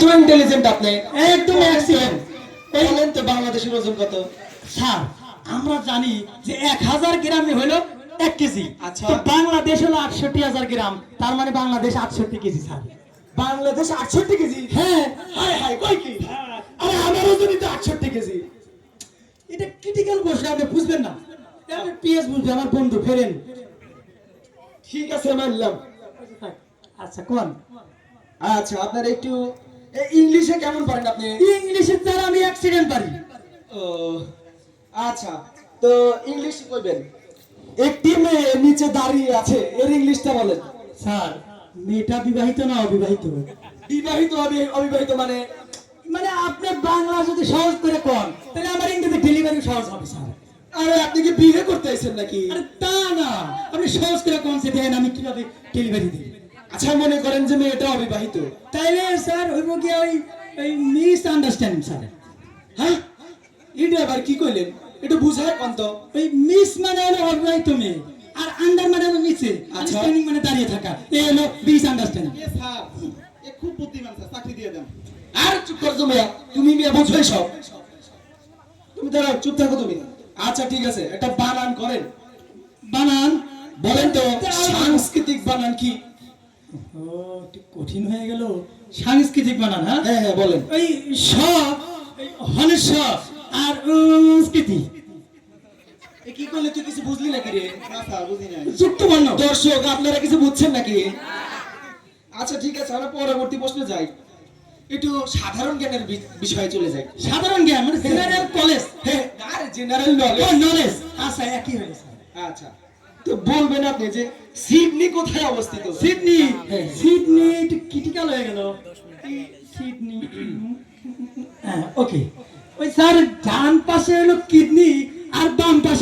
এত ইন্টেলিজেন্ট আপনি। একদম অ্যাক্সিডেন্ট বলেন তো বাংলাদেশের ওজন কত? স্যার আমরা জানি যে এক হাজার গ্রামে হলো এক কেজি। আচ্ছা। তো বাংলাদেশ হলো আটষট্টি হাজার গ্রাম। তার মানে বাংলাদেশ আটষট্টি কেজি স্যার। বাংলাদেশ আটষট্টি কেজি? হ্যাঁ। হাই হাই কই কি? আরে আমার ওজনই তো আটষট্টি কেজি। এটা ক্রিটিক্যাল প্রশ্ন আপনি বুঝবেন না। আপনি পিএস বুঝবে আমার বন্ধু ফেরেন। ঠিক আছে মানলাম। আচ্ছা কোন? আচ্ছা আপনার একটু ইংলিশে কেমন পারেন আপনি? ইংলিশে স্যার আমি অ্যাক্সিডেন্ট পারি। ও আচ্ছা তো ইংলিশ কইবেন? একটি মেয়ে নিচে দাঁড়িয়ে আছে এর ইংলিশটা বলেন। স্যার মেয়েটা বিবাহিত না অবিবাহিত? বিবাহিত অবি- অবিবাহিত মানে মানে আপনি বাংলা যদি সহজ করে কোন তাহলে আমার ইংরেজি ডেলিভারি সহজ হবে স্যার। আরে আপনি কি বিয়ে করতে আইছেন নাকি? আরে তা না আপনি সহজ করে কোন সে দেন আমি কীভাবে ডেলিভারি দিই? আচ্ছা মনে করেন যে মেয়েটা অবিবাহিত। তাইলে স্যার হইব কি ওই ওই মিস আন্ডারস্ট্যান্ডিং স্যার। হ্যাঁ? এটা আবার কি কইলেন? একটু বুঝায় কোন তো ওই মিস মানে হলো অবিবাহিত মেয়ে আর আন্ডার মানে হলো নিচে। আচ্ছা। আন্ডারস্ট্যান্ডিং মানে দাঁড়িয়ে থাকা। এই হলো মিস আন্ডারস্ট্যান্ডিং। স্যার এ খুব বুদ্ধিমান স্যার। চাকরি দিয়ে দেন। আর চুপ কর তুমি তুমি মেয়ে বুঝবে সব তুমি দাঁড়াও চুপ থাকো তুমি। আচ্ছা ঠিক আছে। একটা বানান করেন। বানান? বলেন তো সাংস্কৃতিক বানান কি? ও একটু কঠিন হয়ে গেল। সাংস্কৃতিক বানান হ্যাঁ? হ্যাঁ হ্যাঁ বলেন। ওই স হনের স আর সংস্কৃতি কি করলে তুই কিছু বুঝলি নাকি রে? বুঝি নাই। যুক্ত বর্ণ দর্শক আপনারা কিছু বুঝছেন নাকি? আচ্ছা ঠিক আছে আমরা পরবর্তী প্রশ্নে যাই। একটু সাধারণ জ্ঞানের বিষয়ে চলে যাই। সাধারণ জ্ঞান মানে জেনারেল কলেজ হ্যাঁ আর জেনারেল নলেজ নলেজ আচ্ছা একই হয়ে আচ্ছা। তো বলবেন আপনি যে সিডনি কোথায় অবস্থিত? সিডনি। হ্যাঁ। সিডনি একটু ক্রিটিক্যাল হয়ে গেল। সিডনি। হ্যাঁ ওকে। ওই স্যার ডান পাশে হলো কিডনি আর বাম পাশে